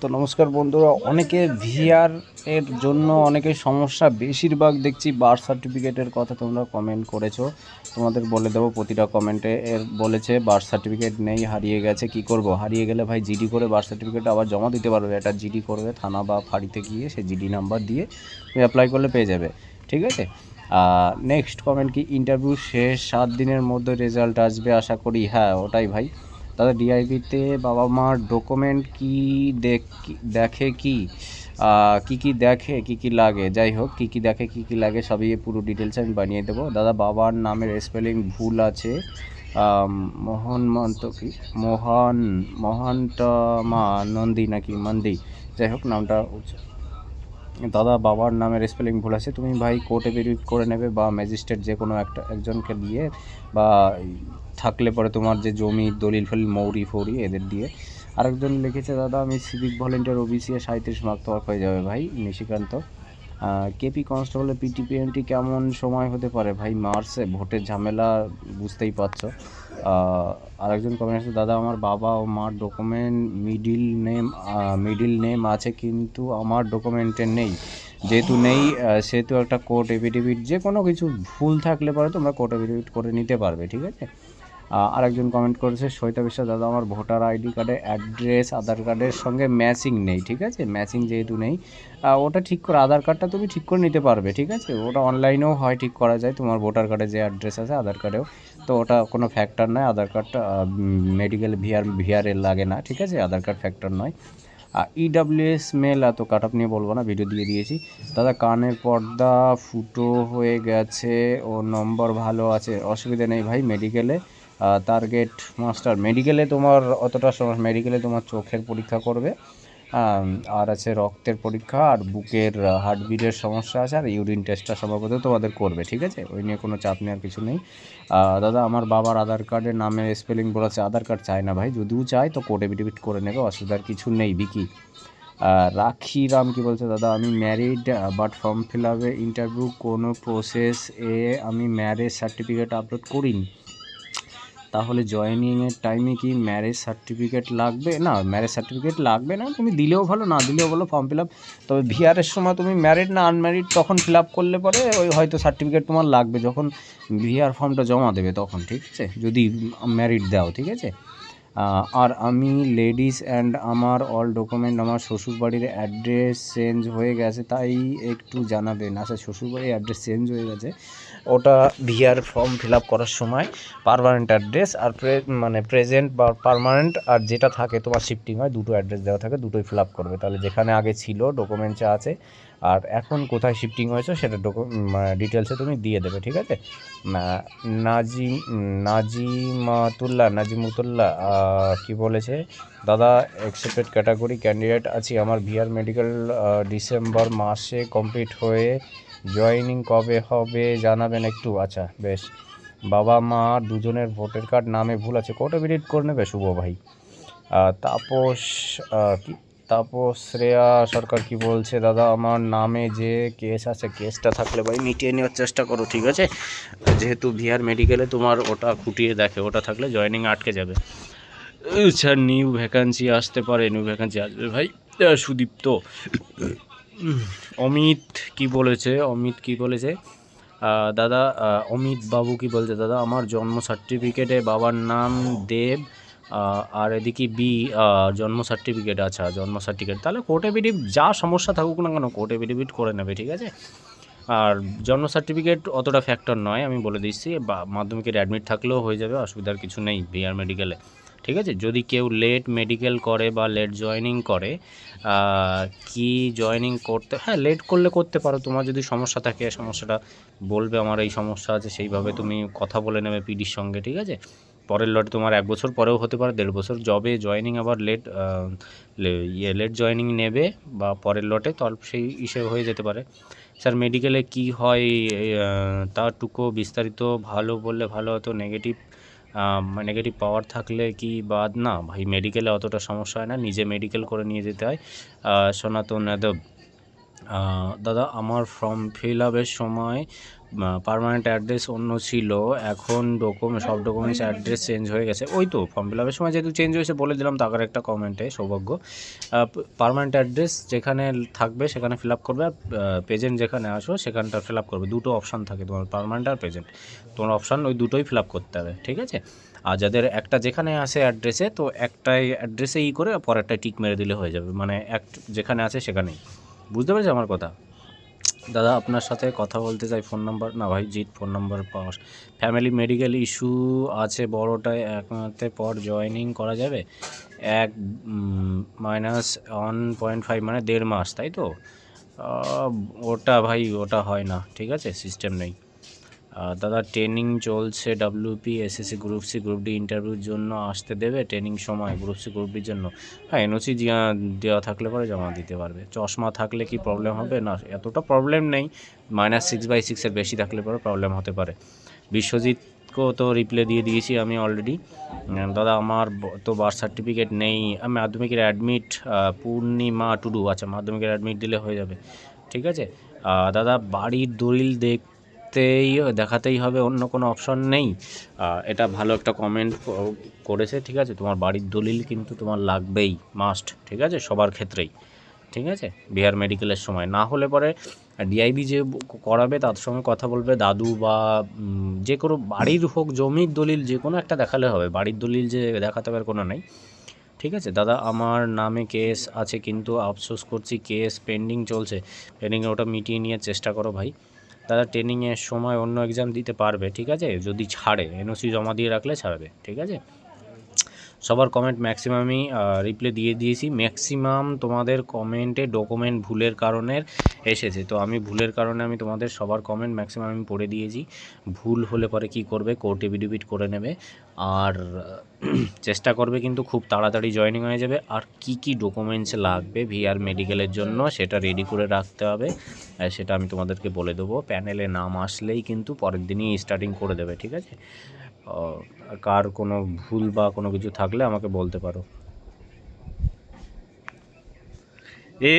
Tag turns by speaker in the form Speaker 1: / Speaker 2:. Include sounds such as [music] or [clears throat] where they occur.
Speaker 1: তো নমস্কার বন্ধুরা, অনেকে ভিআর এর জন্য অনেকে সমস্যা বেশিরভাগ দেখছি বার্থ সার্টিফিকেটের কথা তোমরা কমেন্ট করেছ। তোমাদের বলে দেবো, প্রতিটা কমেন্টে এর বলেছে বার্থ সার্টিফিকেট নেই, হারিয়ে গেছে, কি করব? হারিয়ে গেলে ভাই জিডি করে বার্থ সার্টিফিকেট আবার জমা দিতে পারবে। এটা জিডি করবে, থানা বা ফাঁড়িতে গিয়ে সে জিডি নাম্বার দিয়ে তুমি অ্যাপ্লাই করলে পেয়ে যাবে। ঠিক আছে? নেক্সট কমেন্ট কি? ইন্টারভিউ শেষ, সাত দিনের মধ্যে রেজাল্ট আসবে, আশা করি। হ্যাঁ ওটাই ভাই। তাদের ডিআইবিতে বাবা মার ডকুমেন্ট কি দেখ, কি কি কি দেখে, কি কি লাগে, যাই হোক, কি কি দেখে, কি কি লাগে, সবই পুরো ডিটেলস আমি বানিয়ে দেবো। দাদা, বাবার নামের স্পেলিং ভুল আছে। মোহন মন্ত কি? মোহন মা নন্দী নাকি? মন্দি যাই হোক, নামটা দাদা, বাবার নামের স্পেলিং ভুল আছে। তুমি ভাই কোর্টে ভেরিফাই করে নেবে বা ম্যাজিস্ট্রেট যে কোনো একটা, একজনকে দিয়ে বা থাকলে পরে তোমার যে জমি, দলিল ফলিল, মৌরি ফৌরি এদের দিয়ে। আরেকজন লিখেছে, দাদা, আমি সিভিক ভলেন্টিয়ার ওবিসি এ সাঁত্রিশ মার্ক তোমার হয়ে যাবে ভাই, নিশিকান্ত। কেপি কনস্টেবলের পিটিপিএমটি কেমন সময় হতে পারে ভাই? মার্চে ভোটের ঝামেলা, বুঝতেই পারছ। আরেকজন কমেন্ট আছে দাদা, আমার বাবা ও মার document middle name middle name আছে, কিন্তু আমার ডকুমেন্টে নেই। যেহেতু নেই সেহেতু একটা কোর্ট এফিডেভিট যে কোনো কিছু ভুল থাকলে পরে তোমরা কোর্ট এফিডেভিট করে নিতে পারবে, ঠিক আছে? আরেকজন কমেন্ট করেছে, সৈতা বিশ্বাস, দাদা, আমার ভোটার আইডি কার্ডে অ্যাড্রেস আধার কার্ডের সঙ্গে ম্যাচিং নেই, ঠিক আছে? ম্যাচিং যেহেতু নেই ওটা ঠিক করে, আধার কার্ডটা তুমি ঠিক করে নিতে পারবে, ঠিক আছে? ওটা অনলাইনেও হয়, ঠিক করা যায়, তোমার ভোটার কার্ডে যে অ্যাড্রেস আছে, আধার কার্ডেও। তো ওটা কোনো ফ্যাক্টর নয় আধার কার্ডটা মেডিকেল ভিআর ভিআরের লাগে না, ঠিক আছে? আধার কার্ড ফ্যাক্টর নয়। আর ইডাব্লিউএস মেল এত কাট আপ নিয়ে বলব না ভিডিও দিয়ে দিয়েছি। দাদা, কানের পর্দা ফুটো হয়ে গেছে, ও নম্বর ভালো আছে, অসুবিধা নেই ভাই মেডিকেলে টার্গেট মাস্টার মেডিকেলে তোমার অতটা সমস্যা মেডিকেলে তোমার চোখের পরীক্ষা করবে। আর আছে রক্তের পরীক্ষা, আর বুকের হার্টবিটের সমস্যা আছে, আর ইউরিন টেস্টটা সম্ভবত তোমাদের করবে, ঠিক আছে? ওই নিয়ে কোনো চাপ নেওয়ার কিছু নেই। দাদা, আমার বাবার আধার কার্ডের নামে স্পেলিং বলেছে, আধার কার্ড চায় না ভাই। যদিও চায়, তো কোড এভিডেভিট করে নেবে, অসুবিধার কিছু নেই, বিকি। রাখি রাম কি বলছে দাদা? আমি ম্যারিড বাট ফর্ম ফিল আপে ইন্টারভিউ কোনো প্রসেস এ আমি ম্যারেজ সার্টিফিকেট আপলোড করিনি। তাহলে জয়েনিংয়ের টাইমে কি ম্যারেজ সার্টিফিকেট লাগবে? না ম্যারেজ সার্টিফিকেট লাগবে না। তুমি দিলেও ভালো, না দিলেও ভালো ফর্ম ফিল আপ তবে ভিআরের সময় তুমি ম্যারিড না আনম্যারিড তখন ফিল আপ করলে পরে ওই হয়তো সার্টিফিকেট তোমার লাগবে, যখন ভিআর ফর্মটা জমা দেবে তখন, ঠিক আছে? যদি ম্যারিড দাও, ঠিক আছে? আর আমি লেডিস অ্যান্ড আমার অল ডকুমেন্ট আমার শ্বশুরবাড়ির অ্যাড্রেস চেঞ্জ হয়ে গেছে, তাই একটু জানাবেন। আচ্ছা শ্বশুরবাড়ির অ্যাড্রেস চেঞ্জ হয়ে গেছে। ওটা ভিআর ফর্ম ফিল আপ করার সময় পারমানেন্ট অ্যাড্রেস আর মানে প্রেজেন্ট বা পারমানেন্ট আর যেটা থাকে তোমার শিফটিং হয়, দুটো অ্যাড্রেস দেওয়া থাকে, দুটোই ফিল আপ করবে। তাহলে যেখানে আগে ছিল ডকুমেন্টসে আছে, আর এখন কোথায় শিফটিং হয়েছে সেটা ডকু ডিটেলসে তুমি দিয়ে দেবে, ঠিক আছে? না- নাজিম, নাজিমাতুল্লাহ, নাজিমুতুল্লাহ কি বলেছে? দাদা এক্সেপ্টেড ক্যাটাগরি ক্যান্ডিডেট আছি, আমার ভিআর মেডিকেল ডিসেম্বর মাসে কমপ্লিট হয়ে জয়েনিং কবে হবে জানাবেন একটু? আচ্ছা বেশ। বাবা মা দুজনের ভোটার কার্ড নামে ভুল আছে। কোটা ভিডিট করে নেবে শুভ ভাই? তাপস কি? তাপস শ্রেয়া সরকার কি বলছে? দাদা, আমার নামে যে কেস আছে, কেসটা থাকলে ভাই মিটিয়ে নেওয়ার চেষ্টা করো, ঠিক আছে? যেহেতু ভিআর মেডিকেলে তোমার ওটা খুঁটিয়ে দেখে, ওটা থাকলে জয়েনিং আটকে যাবে। স্যার নিউ ভ্যাকান্সি আসতে পারে নিউ ভ্যাকান্সি আসবে ভাই। সুদীপ্ত। অমিত কি বলেছে? অমিত কি বলেছে? দাদা অমিত বাবু কি বলছে? দাদা, আমার জন্ম সার্টিফিকেটে বাবার নাম দেব আর এদিকে বি জন্ম সার্টিফিকেট আচ্ছা জন্ম সার্টিফিকেট তাহলে কোর্ট এফিডেভিট যা সমস্যা থাকুক না কেন কোর্ট এফিডেভিট করে নেবে, ঠিক আছে? আর জন্ম সার্টিফিকেট অতটা ফ্যাক্টর নয়, আমি বলে দিচ্ছি, বা মাধ্যমিকের অ্যাডমিট থাকলেও হয়ে যাবে, অসুবিধার কিছু নেই বিআর মেডিকেলে ঠিক আছে? যদি কেউ লেট মেডিকেল করে বা লেট জয়েনিং করে কি জয়েনিং করতে হ্যাঁ লেট করলে করতে পারো। তোমার যদি সমস্যা থাকে, সমস্যাটা বলবে, আমার এই সমস্যা আছে, সেইভাবে তুমি কথা বলে নেবে পিডির সঙ্গে, ঠিক আছে? পরের লটে তোমার এক বছর পরেও হতে পারে, দেড় বছর জবে জয়েনিং আবার লেট ইয়ে লেট জয়েনিং নেবে বা পরের লটে তো অল্প সেই হিসেবে হয়ে যেতে পারে। স্যার মেডিকেলে কি হয় তারটুকু বিস্তারিত ভালো বললে ভালো হতো নেগেটিভ নেগেটিভ পাওয়ার থাকলে কি বাদ? না, ভাই মেডিকেলে অতটা সমস্যা হয় না। নিজে মেডিকেল করে নিয়ে যেতে হয়। সনাতন যাদব দাদা, আমার ফর্ম ফিল আপের সময় পারমানেন্ট অ্যাড্রেস অন্য ছিল। এখন ডকুমেন্ট সব ডকুমেন্টস অ্যাড্রেস চেঞ্জ হয়ে গেছে। ওই তো ফর্ম ফিল আপের সময় যেহেতু চেঞ্জ হয়েছে বলে দিলাম তাকার একটা কমেন্টে সৌভাগ্য। পারমানেন্ট অ্যাড্রেস যেখানে থাকবে, সেখানে ফিল আপ করবে। আর প্রেজেন্ট যেখানে আসো, সেখানটা ফিল আপ করবে। দুটো অপশান থাকে, তোমার পারমানেন্ট আর প্রেজেন্ট তোমার অপশান ওই দুটোই ফিল আপ করতে হবে, ঠিক আছে? আর যাদের একটা যেখানে আসে অ্যাড্রেসে তো একটাই অ্যাড্রেসে ই করে পরেরটা টিক মেরে দিলে হয়ে যাবে। মানে এক যেখানে আছে সেখানেই। বুঝতে পেরেছ আমার কথা? দাদা, আপনার সাথে কথা বলতে চাই, ফোন নাম্বার? না ভাই, জিৎ, ফোন নাম্বার পাওয়া ফ্যামিলি মেডিকেল ইস্যু আছে বড়োটায় এক মাসের পর জয়েনিং করা যাবে। এক মাইনাস ওয়ান পয়েন্ট ফাইভ মানে দেড় মাস, তাই তো? ওটা ভাই, ওটা হয় না, ঠিক আছে? সিস্টেম নেই। দাদা ট্রেনিং চলছে WP SSC group C group D ইন্টারভিউর জন্য আসতে দেবে ট্রেনিং সময় গ্রুপ সি গ্রুপ ডির জন্য। হ্যাঁ এনওসি দেওয়া থাকলে পরে জমা দিতে পারবে। চশমা থাকলে কি প্রবলেম হবে? না, এতটা প্রবলেম নেই। মাইনাস সিক্স বাই সিক্সের বেশি থাকলে পরে প্রবলেম হতে পারে। বিশ্বজিৎকেও তো রিপ্লে দিয়ে দিয়েছি আমি অলরেডি দাদা, আমার তো বার্থ সার্টিফিকেট নেই। আমি মাধ্যমিকের অ্যাডমিট পূর্ণিমা টুডু আচ্ছা মাধ্যমিকের অ্যাডমিট দিলে হয়ে যাবে। ঠিক আছে? দাদা, বাড়ির দলিল দেখতেই, দেখাতেই হবে, অন্য কোনো অপশন নেই। এটা ভালো একটা কমেন্ট করেছে, ঠিক আছে? তোমার বাড়ির দলিল কিন্তু তোমার লাগবেই মাস্ট ঠিক আছে? সবার ক্ষেত্রেই, ঠিক আছে? বিহার মেডিকেলের সময়। না হলে পরে ডিআইবি যে করাবে, তার সঙ্গে কথা বলবে দাদু বা যে কোনো বাড়ির হোক, জমির দলিল যে কোনো একটা দেখালে হবে। বাড়ির দলিল যে দেখাতে হবে কোনো নেই, ঠিক আছে? দাদা, আমার নামে কেস আছে, কিন্তু আফসোস করছি কেস পেন্ডিং চলছে। পেন্ডিংয়ে ওটা মিটিয়ে নিয়ে চেষ্টা করো ভাই। দাদা ট্রেনিংয়ের সময় অন্য এক্সাম দিতে পারবে, ঠিক আছে? যদি ছাড়ে এনওসি জমা দিয়ে রাখলে ছাড়বে, ঠিক আছে? সবার কমেন্ট ম্যাক্সিমামই রিপ্লে দিয়ে দিয়েছি। ম্যাক্সিমাম তোমাদের কমেন্টে ডকুমেন্ট ভুলের কারণে এসেছে। তো আমি ভুলের কারণে আমি তোমাদের সবার কমেন্ট ম্যাক্সিমাম আমি পড়ে দিয়েছি। ভুল হলে পরে কি করবে? কোর্টে বিডিবিট করে নেবে। আর, [clears throat] চেষ্টা করবে কিন্তু খুব তাড়াতাড়ি জয়েনিং হয়ে যাবে। আর কি কি ডকুমেন্টস লাগবে ভিআর মেডিকেলের জন্য, সেটা রেডি করে রাখতে হবে। সেটা আমি তোমাদেরকে বলে দেবো। প্যানেলে নাম আসলেই কিন্তু পরের দিনই স্টার্টিং করে দেবে, ঠিক আছে? কার কোনো ভুল বা কোনো কিছু থাকলে আমাকে বলতে পারো। এ